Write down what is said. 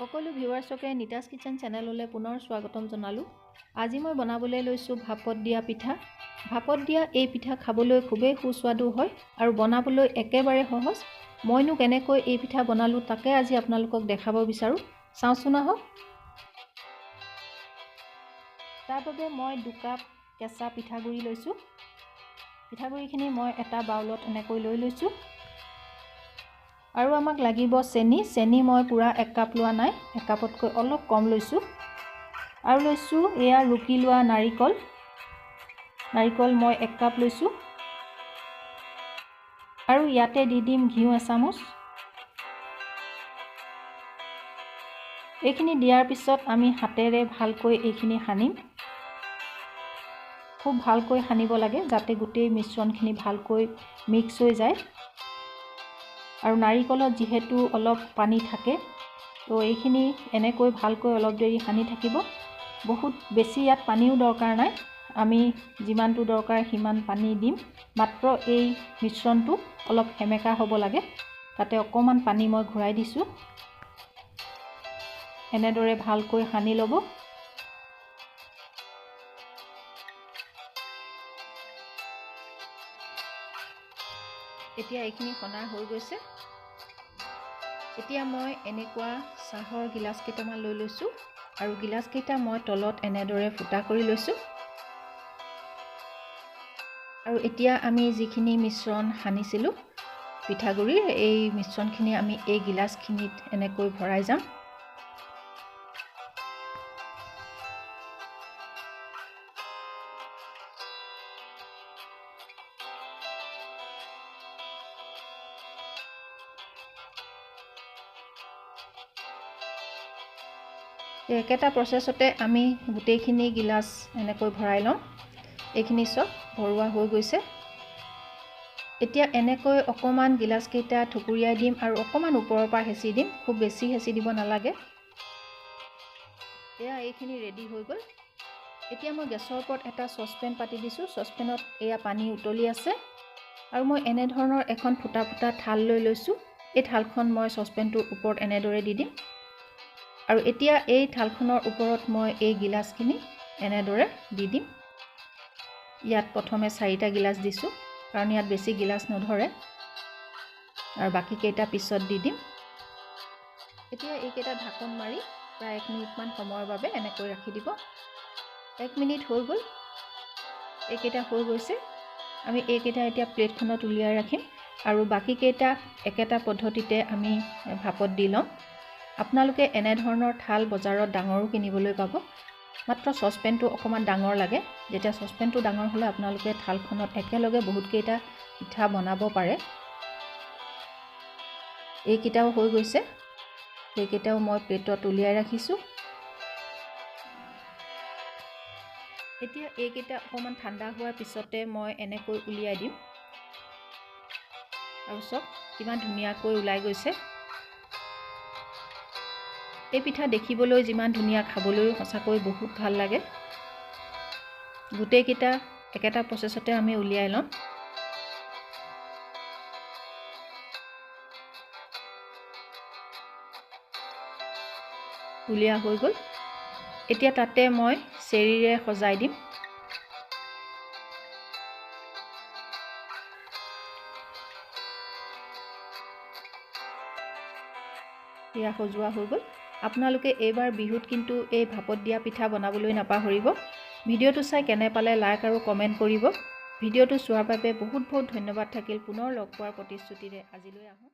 সকলো ভিউৱাৰ্ছকে নিতাজ কিচেন চেনেললৈ পুনৰ স্বাগতম জনালোঁ। আজি মই বনাবলৈ লৈছোঁ ভাপত দিয়া পিঠা। ভাপত দিয়া এই পিঠা খাবলৈ খুবেই সুস্বাদু হয় আৰু বনাবলৈ একেবাৰে সহজ। মইনো কেনেকৈ এই পিঠা বনালোঁ তাকে আজি আপোনালোকক দেখাব বিচাৰোঁ। চাওঁচোন আহক। তাৰ বাবে মই দুকাপ কেঁচা পিঠাগুড়ি লৈছোঁ। পিঠাগুড়িখিনি মই এটা বাউলত এনেকৈ লৈ লৈছোঁ। আৰু আমাক লাগিব চেনি। চেনি মই পূৰা এক কাপ লোৱা নাই একাপতকৈ অলপ কম লৈছোঁ। আৰু লৈছোঁ এয়া ৰুকি লোৱা নাৰিকল। নাৰিকল মই এক কাপ লৈছোঁ। আৰু ইয়াতে দি দিম ঘিউ এচামুচ। এইখিনি দিয়াৰ পিছত আমি হাতেৰে ভালকৈ এইখিনি সানিম। খুব ভালকৈ সানিব লাগে যাতে গোটেই মিশ্ৰণখিনি ভালকৈ মিক্স হৈ যায়। আৰু নাৰিকলত যিহেতু অলপ পানী থাকে তো এইখিনি এনেকৈ ভালকৈ অলপ দেৰি সানি থাকিব। বহুত বেছি ইয়াত পানীও দৰকাৰ নাই। আমি যিমানটো দৰকাৰ সিমান পানী দিম। মাত্ৰ এই মিশ্ৰণটো অলপ সেমেকা হ'ব লাগে। তাতে অকণমান পানী মই ঘূৰাই দিছোঁ। এনেদৰে ভালকৈ সানি ল'ব। এতিয়া এইখিনি সনা হৈ গৈছে। এতিয়া মই এনেকুৱা চাহৰ গিলাচ কেইটামান লৈ লৈছোঁ আৰু গিলাচকেইটা মই তলত এনেদৰে ফুটা কৰি লৈছোঁ। আৰু এতিয়া আমি যিখিনি মিশ্ৰণ সানিছিলোঁ পিঠাগুড়িৰ এই মিশ্ৰণখিনি আমি এই গিলাচখিনিত এনেকৈ ভৰাই যাম। একেটা প্ৰচেছতে আমি গোটেইখিনি গিলাচ এনেকৈ ভৰাই লওঁ। এইখিনি চব ভৰোৱা হৈ গৈছে। এতিয়া এনেকৈ অকণমান গিলাচকেইটা ঠুকুৰিয়াই দিম আৰু অকণমান ওপৰৰ পৰা হেঁচি দিম। খুব বেছি হেঁচি দিব নালাগে। এয়া এইখিনি ৰেডি হৈ গ'ল। এতিয়া মই গেছৰ ওপৰত এটা চচপেন পাতি দিছোঁ। চচপেনত এয়া পানী উতলি আছে। আৰু মই এনেধৰণৰ এখন ফুটা ফুটা থাল লৈ লৈছোঁ। এই থালখন মই চচপেনটোৰ ওপৰত এনেদৰে দি দিম। আৰু এতিয়া এই থালখনৰ ওপৰত মই এই গিলাচখিনি এনেদৰে দি দিম। ইয়াত প্ৰথমে চাৰিটা গিলাচ দিছোঁ কাৰণ ইয়াত বেছি গিলাচ নধৰে। আৰু বাকীকেইটা পিছত দি দিম। এতিয়া এইকেইটা ঢাকন মাৰি প্ৰায় এক মিনিটমান সময়ৰ বাবে এনেকৈ ৰাখি দিব। এক মিনিট হৈ গ'ল। এইকেইটা হৈ গৈছে। আমি এইকেইটা এতিয়া প্লেটখনত উলিয়াই ৰাখিম। আৰু বাকীকেইটা একেটা পদ্ধতিতে আমি ভাপত দি ল'ম। আপোনালোকে এনেধৰণৰ থাল বজাৰত ডাঙৰো কিনিবলৈ পাব। মাত্ৰ চচপেনটো অকণমান ডাঙৰ লাগে। যেতিয়া চচপেনটো ডাঙৰ হ'লে আপোনালোকে থালখনত একেলগে বহুতকেইটা পিঠা বনাব পাৰে। এইকেইটাও হৈ গৈছে। সেইকেইটাও মই প্লেটত উলিয়াই ৰাখিছোঁ। এতিয়া এইকেইটা অকণমান ঠাণ্ডা হোৱাৰ পিছতে মই এনেকৈ উলিয়াই দিম। আৰু চব কিমান ধুনীয়াকৈ ওলাই গৈছে। এই পিঠা দেখিবলৈ যিমান ধুনীয়া খাবলৈও সঁচাকৈ বহুত ভাল লাগে। গোটেইকেইটা একেটা প্ৰচেছতে আমি উলিয়াই ল'ম। উলিওৱা হৈ গ'ল। এতিয়া তাতে মই চেৰিৰে সজাই দিম। এয়া সজোৱা হৈ গ'ল। আপোনালোকে এইবাৰ বিহুত কিন্তু এই ভাপত দিয়া পিঠা বনাবলৈ নাপাহৰিব। ভিডিঅ'টো চাই কেনে পালে লাইক আৰু কমেণ্ট কৰিব। ভিডিঅ'টো চোৱাৰ বাবে বহুত বহুত ধন্যবাদ থাকিল। পুনৰ লগ পোৱাৰ প্ৰতিশ্ৰুতিৰে আজিলৈ আহোঁ।